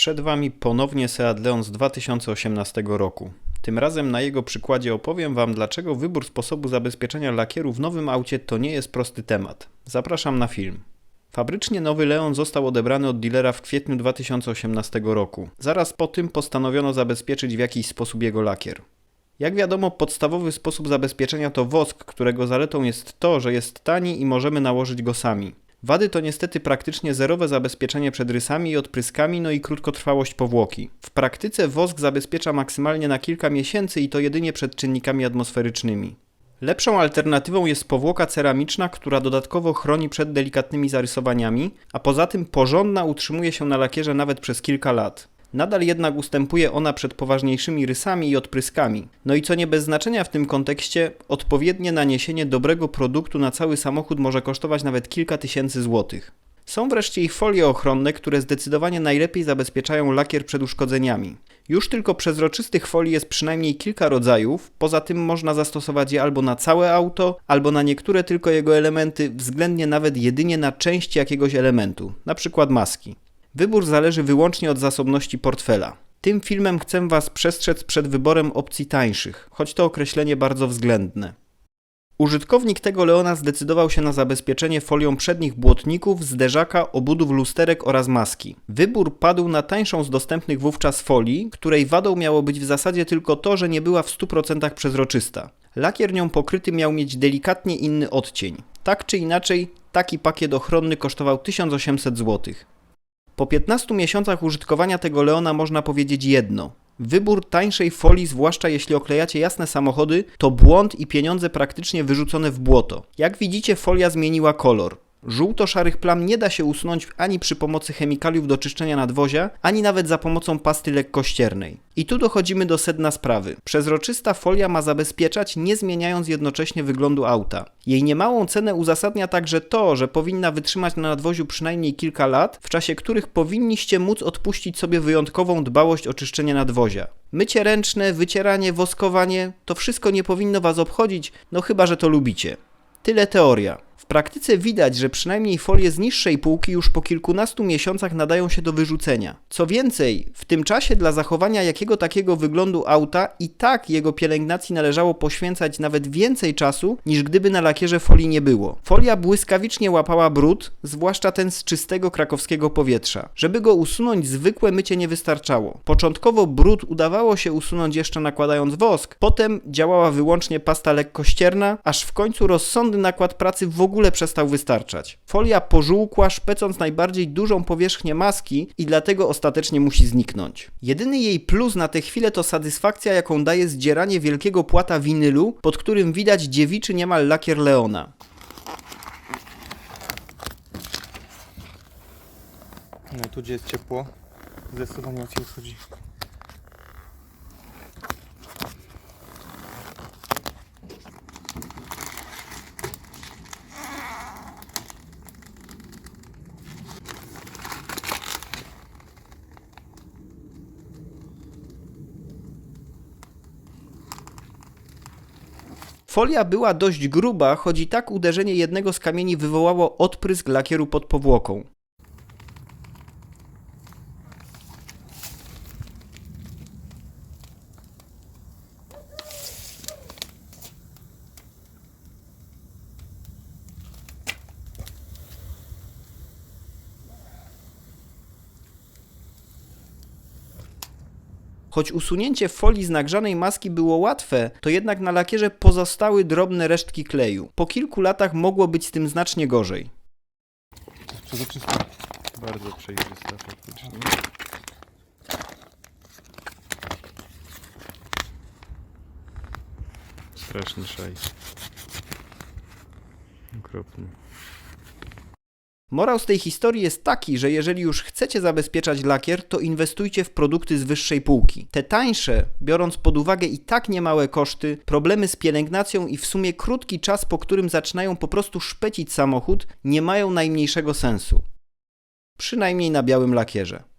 Przed Wami ponownie Seat Leon z 2018 roku. Tym razem na jego przykładzie opowiem Wam, dlaczego wybór sposobu zabezpieczenia lakieru w nowym aucie to nie jest prosty temat. Zapraszam na film. Fabrycznie nowy Leon został odebrany od dealera w kwietniu 2018 roku. Zaraz po tym postanowiono zabezpieczyć w jakiś sposób jego lakier. Jak wiadomo, podstawowy sposób zabezpieczenia to wosk, którego zaletą jest to, że jest tani i możemy nałożyć go sami. Wady to niestety praktycznie zerowe zabezpieczenie przed rysami i odpryskami, no i krótkotrwałość powłoki. W praktyce wosk zabezpiecza maksymalnie na kilka miesięcy i to jedynie przed czynnikami atmosferycznymi. Lepszą alternatywą jest powłoka ceramiczna, która dodatkowo chroni przed delikatnymi zarysowaniami, a poza tym porządna utrzymuje się na lakierze nawet przez kilka lat. Nadal jednak ustępuje ona przed poważniejszymi rysami i odpryskami. No i co nie bez znaczenia w tym kontekście, odpowiednie naniesienie dobrego produktu na cały samochód może kosztować nawet kilka tysięcy złotych. Są wreszcie ich folie ochronne, które zdecydowanie najlepiej zabezpieczają lakier przed uszkodzeniami. Już tylko przezroczystych folii jest przynajmniej kilka rodzajów, poza tym można zastosować je albo na całe auto, albo na niektóre tylko jego elementy, względnie nawet jedynie na części jakiegoś elementu, przykład maski. Wybór zależy wyłącznie od zasobności portfela. Tym filmem chcę Was przestrzec przed wyborem opcji tańszych, choć to określenie bardzo względne. Użytkownik tego Leona zdecydował się na zabezpieczenie folią przednich błotników, zderzaka, obudów lusterek oraz maski. Wybór padł na tańszą z dostępnych wówczas folii, której wadą miało być w zasadzie tylko to, że nie była w 100% przezroczysta. Lakier nią pokryty miał mieć delikatnie inny odcień. Tak czy inaczej, taki pakiet ochronny kosztował 1800 zł. Po 15 miesiącach użytkowania tego Leona można powiedzieć jedno. Wybór tańszej folii, zwłaszcza jeśli oklejacie jasne samochody, to błąd i pieniądze praktycznie wyrzucone w błoto. Jak widzicie, folia zmieniła kolor. Żółto-szarych plam nie da się usunąć ani przy pomocy chemikaliów do czyszczenia nadwozia, ani nawet za pomocą pasty lekkościernej. I tu dochodzimy do sedna sprawy. Przezroczysta folia ma zabezpieczać, nie zmieniając jednocześnie wyglądu auta. Jej niemałą cenę uzasadnia także to, że powinna wytrzymać na nadwoziu przynajmniej kilka lat, w czasie których powinniście móc odpuścić sobie wyjątkową dbałość o czyszczenie nadwozia. Mycie ręczne, wycieranie, woskowanie to wszystko nie powinno Was obchodzić, no chyba że to lubicie. Tyle teoria. W praktyce widać, że przynajmniej folie z niższej półki już po kilkunastu miesiącach nadają się do wyrzucenia. Co więcej, w tym czasie dla zachowania jakiego takiego wyglądu auta i tak jego pielęgnacji należało poświęcać nawet więcej czasu, niż gdyby na lakierze folii nie było. Folia błyskawicznie łapała brud, zwłaszcza ten z czystego krakowskiego powietrza. Żeby go usunąć, zwykłe mycie nie wystarczało. Początkowo brud udawało się usunąć jeszcze nakładając wosk, potem działała wyłącznie pasta lekkościerna, aż w końcu rozsądny nakład pracy w ogóle przestał wystarczać. Folia pożółkła, szpecąc najbardziej dużą powierzchnię maski i dlatego ostatecznie musi zniknąć. Jedyny jej plus na tę chwilę to satysfakcja, jaką daje zdzieranie wielkiego płata winylu, pod którym widać dziewiczy niemal lakier Leona. No tu gdzie jest ciepło, zdecydowanie łatwiej chodzi. Folia była dość gruba, choć i tak uderzenie jednego z kamieni wywołało odprysk lakieru pod powłoką. Choć usunięcie folii z nagrzanej maski było łatwe, to jednak na lakierze pozostały drobne resztki kleju. Po kilku latach mogło być z tym znacznie gorzej. Przezroczyste. Bardzo przejrzysta faktycznie. Straszny szajs. Okropny. Morał z tej historii jest taki, że jeżeli już chcecie zabezpieczać lakier, to inwestujcie w produkty z wyższej półki. Te tańsze, biorąc pod uwagę i tak niemałe koszty, problemy z pielęgnacją i w sumie krótki czas, po którym zaczynają po prostu szpecić samochód, nie mają najmniejszego sensu. Przynajmniej na białym lakierze.